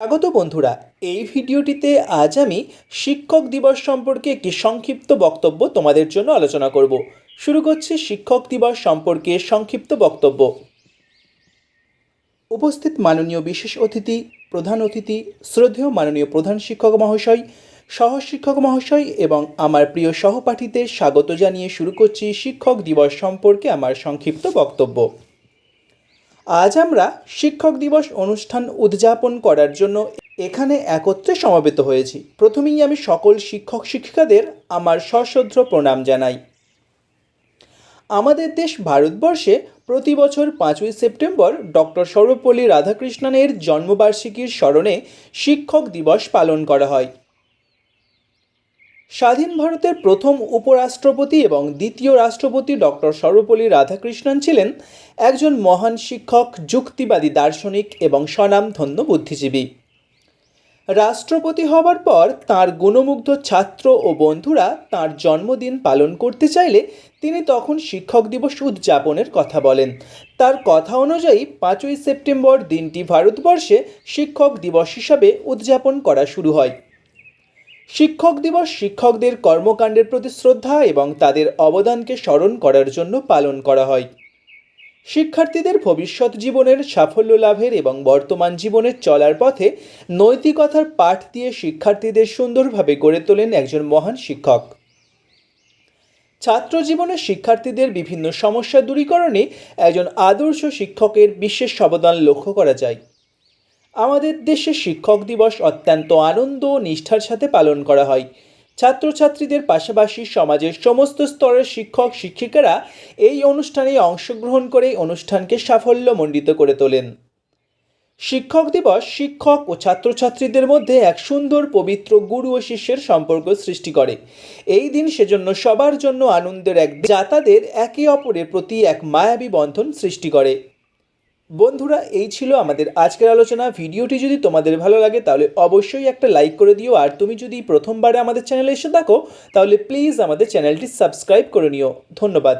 স্বাগত বন্ধুরা, এই ভিডিওটিতে আজ আমি শিক্ষক দিবস সম্পর্কে একটি সংক্ষিপ্ত বক্তব্য তোমাদের জন্য আলোচনা করব। শুরু করছি শিক্ষক দিবস সম্পর্কে সংক্ষিপ্ত বক্তব্য। উপস্থিত মাননীয় বিশেষ অতিথি, প্রধান অতিথি, শ্রদ্ধেয় মাননীয় প্রধান শিক্ষক মহাশয় সহ শিক্ষক মহাশয় এবং আমার প্রিয় সহপাঠীদের স্বাগত জানিয়ে শুরু করছি শিক্ষক দিবস সম্পর্কে আমার সংক্ষিপ্ত বক্তব্য। আজ আমরা শিক্ষক দিবস অনুষ্ঠান উদযাপন করার জন্য এখানে একত্রে সমবেত হয়েছি। প্রথমেই আমি সকল শিক্ষক শিক্ষিকাদের আমার সশ্রদ্ধ প্রণাম জানাই। আমাদের দেশ ভারতবর্ষে প্রতি বছর পাঁচই সেপ্টেম্বর ডক্টর সর্বপল্লী রাধাকৃষ্ণনের জন্মবার্ষিকীর স্মরণে শিক্ষক দিবস পালন করা হয়। স্বাধীন ভারতের প্রথম উপরাষ্ট্রপতি এবং দ্বিতীয় রাষ্ট্রপতি ডক্টর সর্বপল্লী রাধাকৃষ্ণন ছিলেন একজন মহান শিক্ষক, যুক্তিবাদী দার্শনিক এবং স্বনামধন্য বুদ্ধিজীবী। রাষ্ট্রপতি হবার পর তার গুণমুগ্ধ ছাত্র ও বন্ধুরা তার জন্মদিন পালন করতে চাইলে তিনি তখন শিক্ষক দিবস উদযাপনের কথা বলেন। তার কথা অনুযায়ী পাঁচই সেপ্টেম্বর দিনটি ভারতবর্ষে শিক্ষক দিবস হিসাবে উদযাপন করা শুরু হয়। শিক্ষক দিবস শিক্ষকদের কর্মকাণ্ডের প্রতি শ্রদ্ধা এবং তাদের অবদানকে স্মরণ করার জন্য পালন করা হয়। শিক্ষার্থীদের ভবিষ্যৎ জীবনের সাফল্য লাভের এবং বর্তমান জীবনের চলার পথে নৈতিকতার পাঠ দিয়ে শিক্ষার্থীদের সুন্দরভাবে গড়ে তোলেন একজন মহান শিক্ষক। ছাত্র জীবনে শিক্ষার্থীদের বিভিন্ন সমস্যা দূরীকরণে একজন আদর্শ শিক্ষকের বিশেষ অবদান লক্ষ্য করা যায়। আমাদের দেশে শিক্ষক দিবস অত্যন্ত আনন্দ ও নিষ্ঠার সাথে পালন করা হয়। ছাত্রছাত্রীদের পাশাপাশি সমাজের সমস্ত স্তরের শিক্ষক, শিক্ষিকারা এই অনুষ্ঠানে অংশগ্রহণ করে অনুষ্ঠানকে সাফল্যমণ্ডিত করে তোলেন। শিক্ষক দিবস শিক্ষক ও ছাত্রছাত্রীদের মধ্যে এক সুন্দর, পবিত্র গুরু ও শিষ্যের সম্পর্ক সৃষ্টি করে। এই দিন সেজন্য সবার জন্য আনন্দের এক যা তাদের একে অপরের প্রতি এক মায়াবী বন্ধন সৃষ্টি করে। বন্ধুরা, এই ছিল আমাদের আজকের আলোচনা। ভিডিওটি যদি তোমাদের ভালো লাগে, তাহলে অবশ্যই একটা লাইক করে দিও। আর তুমি যদি প্রথমবারে আমাদের চ্যানেলে এসে থাকো, তাহলে প্লিজ আমাদের চ্যানেলটি সাবস্ক্রাইব করে নিও। ধন্যবাদ।